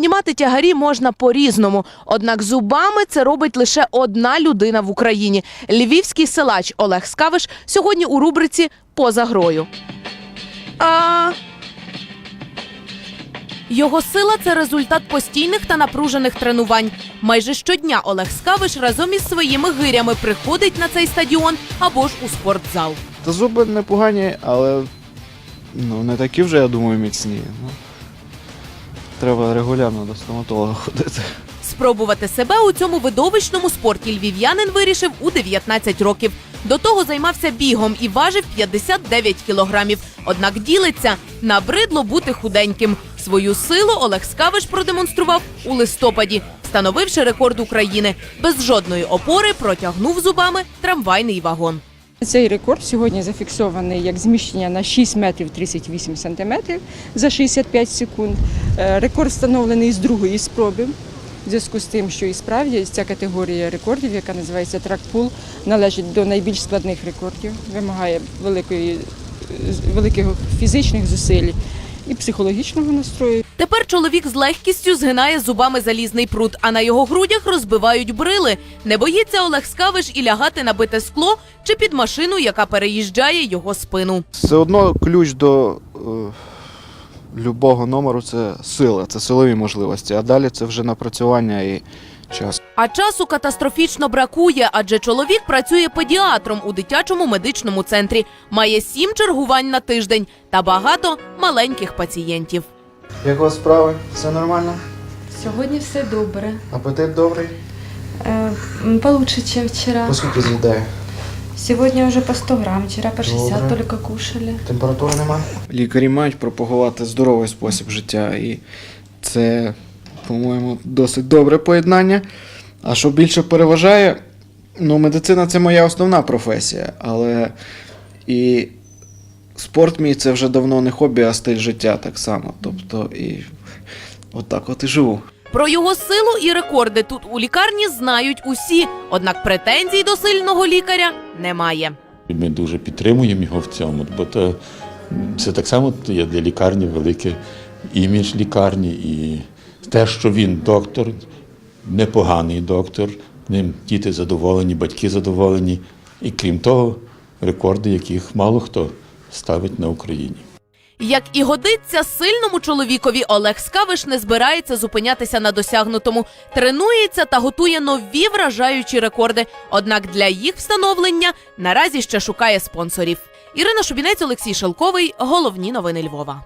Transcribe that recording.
Піднімати тягарі можна по-різному. Однак зубами це робить лише одна людина в Україні. Львівський силач Олег Скавиш сьогодні у рубриці Поза грою. А... Його сила це результат постійних та напружених тренувань. Майже щодня Олег Скавиш разом із своїми гирями приходить на цей стадіон або ж у спортзал. Зуби непогані, але ну, не такі вже, я думаю, міцні. Ну, треба регулярно до стоматолога ходити. Спробувати себе у цьому видовищному спорті львів'янин вирішив у 19 років. До того займався бігом і важив 59 кілограмів. Однак ділиться набридло бути худеньким. Свою силу Олег Скавиш продемонстрував у листопаді, встановивши рекорд України. Без жодної опори протягнув зубами трамвайний вагон. Цей рекорд сьогодні зафіксований як зміщення на 6 метрів 38 сантиметрів за 65 секунд. Е, Рекорд встановлений з другої спроби. В зв'язку з тим, що і справді ця категорія рекордів, яка називається тракпул, належить до найбільш складних рекордів, вимагає великої, е, великих фізичних зусиль і психологічного настрою. Тепер чоловік з легкістю згинає зубами залізний прут, а на його грудях розбивають брили. Не боїться Олег Скавиш і лягати на бите скло чи під машину, яка переїжджає його спину. Все одно ключ до е, любого номеру це сила, це силові можливості, а далі це вже напрацювання і час. А часу катастрофічно бракує, адже чоловік працює педіатром у дитячому медичному центрі, має сім чергувань на тиждень та багато маленьких пацієнтів. Як у вас справи? Все нормально? Сьогодні все добре. Апетит добрий? М, Получше, чем вчера. Оскільки з'їдає? Сегодня уже по 100 грамм, вчера по 60 Добре. только кушали. Температури нема? Лікарі мають пропагувати здоровий спосіб життя, і це, по-моєму, досить добре поєднання. А що більше переважає, ну, медицина це моя основна професія, але і спорт мій це вже давно не хобі, а стиль життя так само. Тобто, і отак от і живу. Про його силу і рекорди тут у лікарні знають усі, однак претензій до сильного лікаря немає. Ми дуже підтримуємо його в цьому, бо то, це так само є для лікарні великий імідж лікарні. І те, що він доктор, непоганий доктор, ним діти задоволені, батьки задоволені. І крім того, рекорди, яких мало хто ставить на Україні. Як і годиться сильному чоловікові, Олег Скавиш не збирається зупинятися на досягнутому, тренується та готує нові вражаючі рекорди. Однак для їх встановлення наразі ще шукає спонсорів. Ірина Шубінець, Олексій Шелковий. Головні новини Львова.